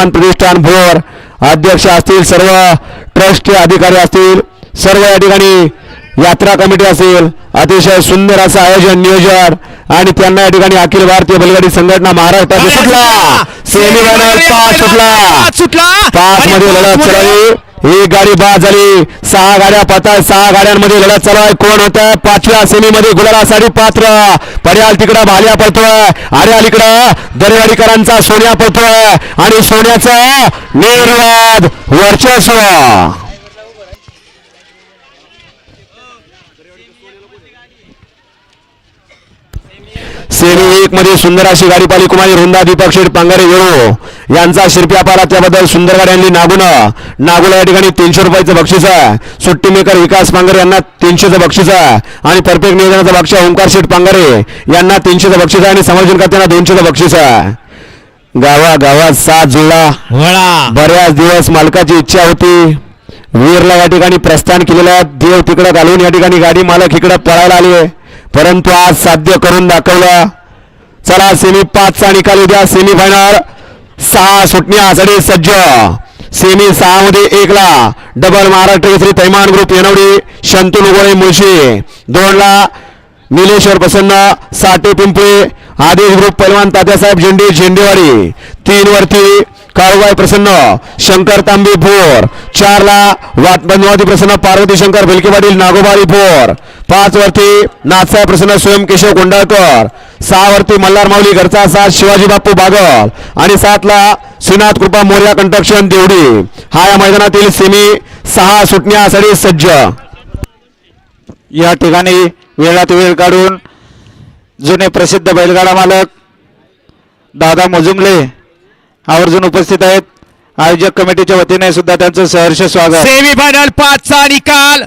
हनुमान प्रतिष्ठान भोर अध्यक्ष असतील सर्व ट्रस्टचे अधिकारी असतील सर्व या ठिकाणी यात्रा कमिटी असेल अतिशय सुंदर असं आयोजन नियोजन आणि त्यांना या ठिकाणी अखिल भारतीय बैलगाडी संघटना महाराष्ट्रात सुटला सेमी फायनल पाच सुटला. सुटला. पाच मध्ये लढत चलावी एक गाडी बाद झाली. सहा गाड्या पतात सहा गाड्यांमध्ये लढत चालू आहे कोण होत? पाचव्या सेमीमध्ये गुलालासाठी पात्र. पर्याल तिकडं भाल्या पळतोय. अरे अलीकडं दरेवाडीकरांचा सोन्या पळतोय. आणि सोन्याचा निर्वाद वर्चस्व. सेमी एक मध्ये सुंदर अशी गाडी पाली कुमारी रुंदा दीपक शेठ पांगारे वेळो यांचा शिरप्या पाला त्याबद्दल सुंदर गाड्यांनी नागुन नागुला या ठिकाणी तीनशे रुपयाचं बक्षीस आहे. सुट्टी मेकर विकास पांगारे यांना तीनशेचं बक्षीस आहे. आणि परफेक्ट नियोजनाचं बक्षीस ओंकार शेठ पांगारे यांना तीनशेचं बक्षीस आहे. आणि समर्थन करताना दोनशेचं बक्षीस आहे. गावा गावात जुळला. वळा. बऱ्याच दिवस मालकाची इच्छा होती. वीरला या ठिकाणी प्रस्थान केलेलं आहे. देव तिकडं घालून या ठिकाणी गाडी मालक इकडं पळायला आली परंतु आज साध्य करून दाखवलं. चला सेमी पाचचा निकाल उद्या सेमी फायनल सहा सुटण्यासाठी सज्ज. सेमी सहा मध्ये एकला डबल महाराष्ट्र केसरी तैमान ग्रुप येनवडी शंतू लुगोळे मुळशी. दोनला निलेश्वर प्रसन्न साठे पिंपळे. आदेश ग्रुप पैलवान तात्यासाहेब झेंडे झेंडेवाडी. तीन वरती काळूबाई प्रसन्न. शंकर तांबे भोर चारला वाट बनवादी प्रसन्न. पार्वती शंकर भिलके पाटील नागोबारी भोर पाच वरती नाथसाहेब प्रसन्न स्वयं केशव कोंडाळकर. सहा वरती मल्हार माऊली घरचा सात शिवाजी बापू बागल. आणि सातला श्रीनाथ कृपा मोर्या कंट्रक्शन देवडी. हा या मैदानातील सेमी सहा सुटण्यासाठी सज्ज. या ठिकाणी वेळात वेळ काढून जुने प्रसिद्ध बैलगाडा मालक दादा मोजुमले आवर्जून उपस्थित आहेत. आयोजक कमिटीच्या वतीने सुद्धा त्यांचं सहर्ष स्वागत. सेमीफायनल पाचचा निकाल